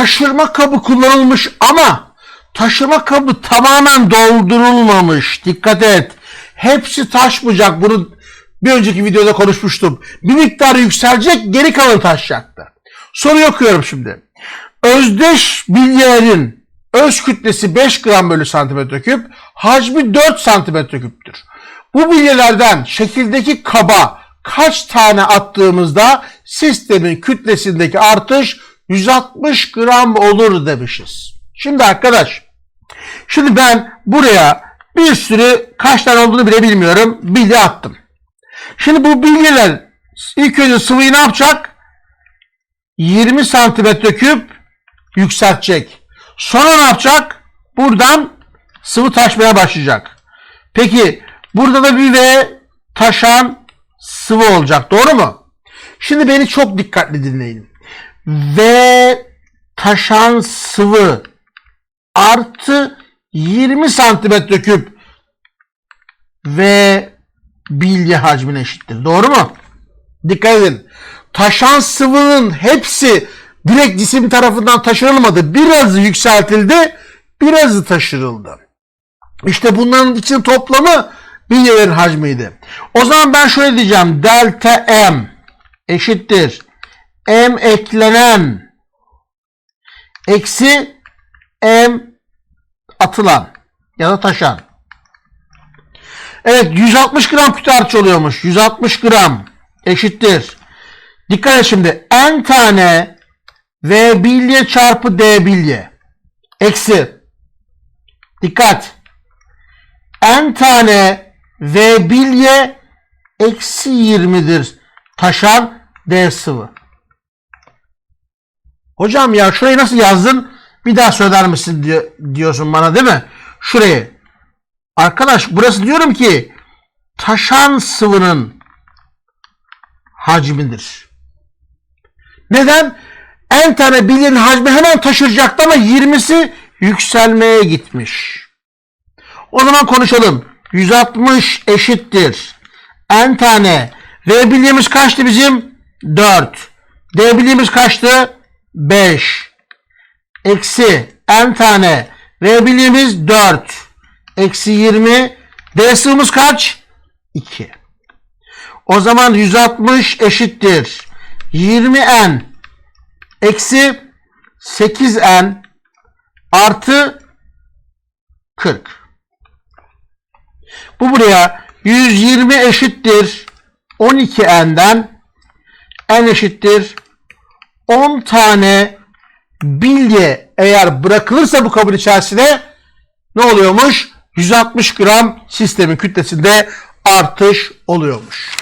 taşırma kabı kullanılmış ama taşıma kabı tamamen doldurulmamış. Dikkat et. Hepsi taşmayacak. Bunu bir önceki videoda konuşmuştum. Bir miktar yükselecek, geri kalanı taşacaktı. Soruyu okuyorum şimdi. Özdeş bilyelerin öz kütlesi 5 gram bölü santimetre küp, hacmi 4 santimetre küptür. Bu bilyelerden şekildeki kaba kaç tane attığımızda sistemin kütlesindeki artış 160 gram olur demişiz. Şimdi arkadaş, şimdi ben buraya bir sürü kaç tane olduğunu bile bilmiyorum bilye attım. Şimdi bu bilyeler ilk önce sıvıyı ne yapacak? 20 santimetre küp yükseltecek. Sonra ne yapacak? Buradan sıvı taşmaya başlayacak. Peki burada da bir ve taşan sıvı olacak. Doğru mu? Şimdi beni çok dikkatli dinleyin. Ve taşan sıvı artı 20 santimetre küp ve bilye hacmine eşittir. Doğru mu? Dikkat edin. Taşan sıvının hepsi direkt cisim tarafından taşırılmadı. Birazı yükseltildi, birazı taşırıldı. İşte bunların için toplamı bilyelerin hacmiydi. O zaman ben şöyle diyeceğim. Delta M eşittir. M eklenen eksi M atılan ya da taşan. Evet 160 gram kütle harç oluyormuş. 160 gram eşittir. Dikkat et şimdi. N tane V bilye çarpı D bilye. Eksi. Dikkat. N tane V bilye eksi 20'dir. Taşan D sıvı. Hocam ya şurayı nasıl yazdın? Bir daha söyler misin diyor, diyorsun bana değil mi? Şurayı. Arkadaş burası diyorum ki taşan sıvının hacmidir. Neden? En tane bilyenin hacmi hemen taşıracaktı ama 20'si yükselmeye gitmiş. O zaman konuşalım. 160 eşittir. En tane. V bilyemiz kaçtı bizim? 4. D bilyemiz kaçtı? 5. Eksi n tane. V bilyemiz 4. Eksi 20. D sığımız kaç? 2. O zaman 160 eşittir. 20n eksi 8n artı 40. Bu buraya 120 eşittir 12n'den n eşittir 10 tane bilye eğer bırakılırsa bu kabın içerisine ne oluyormuş? 160 gram sistemin kütlesinde artış oluyormuş.